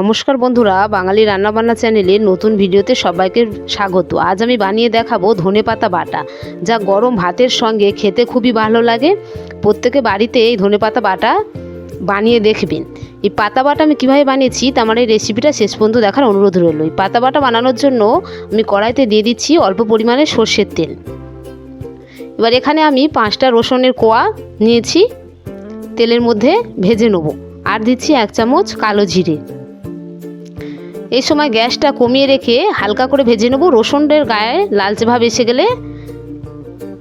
নমস্কার বন্ধুরা, বাঙালি রান্নাবান্না চ্যানেলে নতুন ভিডিওতে সবাইকে স্বাগত। আজ আমি বানিয়ে দেখাবো ধনেপাতা বাটা। যা গরম ভাতের সঙ্গে খেতে খুবই ভালো লাগে। প্রত্যেকে বাড়িতে এই ধনেপাতা বাটা বানিয়ে দেখবেন। এই পাতা বাটা আমি কীভাবে বানিয়েছি, তা আমার এই রেসিপিটা শেষ পর্যন্ত দেখার অনুরোধ রইল। এই পাতা বাটা বানানোর জন্য আমি কড়াইতে দিয়ে দিচ্ছি অল্প পরিমাণে সর্ষের তেল। এবার এখানে আমি পাঁচটা রসুনের কোয়া নিয়েছি। তেলের মধ্যে ভেজে নেব। আর দিচ্ছি এক চামচ কালো জিরে। এই সময় গ্যাসটা কমিয়ে রেখে হালকা করে ভেজে নেব। রসুনের গায়ে লালচে ভাব এসে গেলে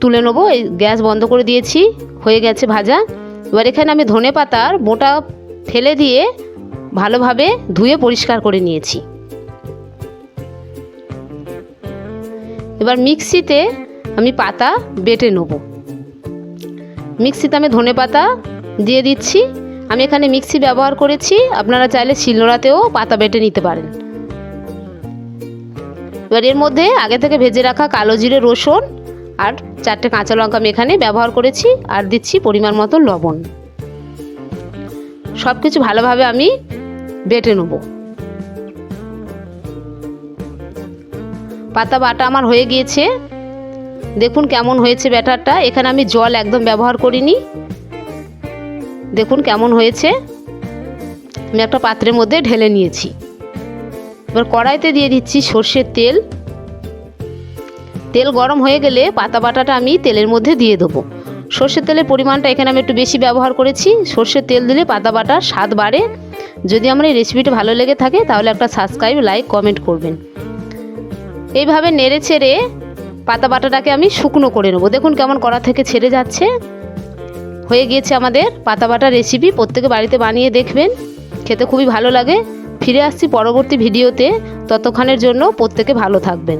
তুলে নেব। এই গ্যাস বন্ধ করে দিয়েছি, হয়ে গেছে ভাজা। এবার এখানে আমি ধনে পাতার মোটা ফেলে দিয়ে ভালোভাবে ধুয়ে পরিষ্কার করে নিয়েছি। এবার মিক্সিতে আমি পাতা বেটে নেব। মিক্সিতে আমি ধনে পাতা দিয়ে দিচ্ছি। আমি এখানে মিক্সি ব্যবহার করেছি। আপনারা চাইলে শিলনোড়াতেও পাতা বেটে নিতে পারেন। এবার এর মধ্যে আগে থেকে ভেজে রাখা কালো জিরে রসুন আর চারটে কাঁচা লঙ্কা আমি এখানে ব্যবহার করেছি আর দিচ্ছি পরিমাণ মতো লবণ। সব কিছু ভালোভাবে আমি বেটে নেব। পাতা বাটা আমার হয়ে গিয়েছে। দেখুন কেমন হয়েছে ব্যাটারটা। এখানে আমি জল একদম ব্যবহার করিনি। দেখুন কেমন হয়েছে। আমি একটা পাত্রের মধ্যে ঢেলে নিয়েছি। এবার কড়াইতে দিয়ে দিচ্ছি সর্ষের তেল। তেল গরম হয়ে গেলে পাতা বাটাটা আমি তেলের মধ্যে দিয়ে দেবো। সর্ষের তেলের পরিমাণটা এখানে আমি একটু বেশি ব্যবহার করেছি। সর্ষের তেল দিলে পাতা বাটার স্বাদ বাড়ে। যদি আমার এই রেসিপিটা ভালো লেগে থাকে তাহলে একটা সাবস্ক্রাইব, লাইক, কমেন্ট করবেন। এইভাবে নেড়ে ছেড়ে পাতা বাটাটাকে আমি শুকনো করে নেব। দেখুন কেমন কড়া থেকে ছেড়ে যাচ্ছে। হয়ে গিয়েছে আমাদের পাতা বাটা রেসিপি। প্রত্যেকে বাড়িতে বানিয়ে দেখবেন। খেতে খুবই ভালো লাগে। ফিরে আসছি পরবর্তী ভিডিওতে ততক্ষণের জন্য প্রত্যেকে ভালো থাকবেন।